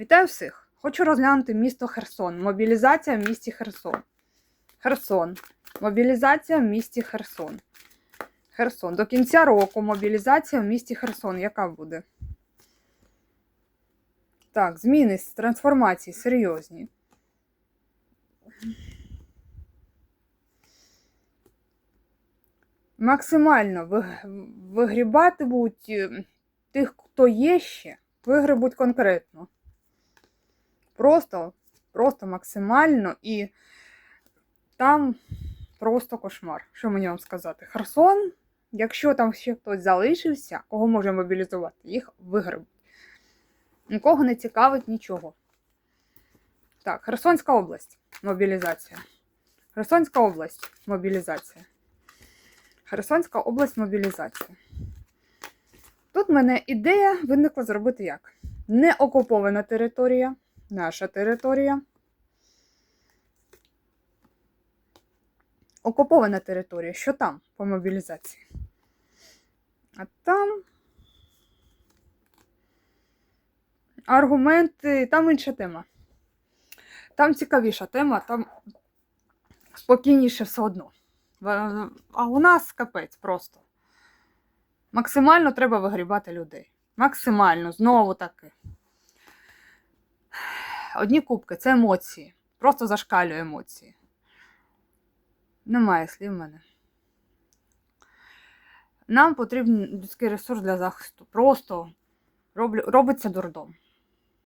Вітаю всіх! Хочу розглянути місто Херсон. Мобілізація в місті Херсон. Херсон. Мобілізація в місті Херсон. Херсон. До кінця року мобілізація в місті Херсон. Яка буде? Так, зміни, трансформації серйозні. Максимально ви- вигрібатимуть е, тих, хто є ще, вигребуть конкретно. Просто, просто максимально і там просто кошмар. Що мені вам сказати? Херсон, якщо там ще хтось залишився, кого може мобілізувати, їх вигребуть. Нікого не цікавить нічого. Так, Херсонська область. Мобілізація. Херсонська область. Мобілізація. Херсонська область мобілізація. Тут в мене ідея виникла зробити як? Не окупована територія, наша територія. Окупована територія. Що там по мобілізації? А там аргументи, там інша тема. Там цікавіша тема, там спокійніше все одно. А у нас капець просто. Максимально треба вигрібати людей. Максимально, знову таки. Одні кубки це емоції. Просто зашкалює емоції. Немає слів в мене. Нам потрібен людський ресурс для захисту. Просто робиться дурдом.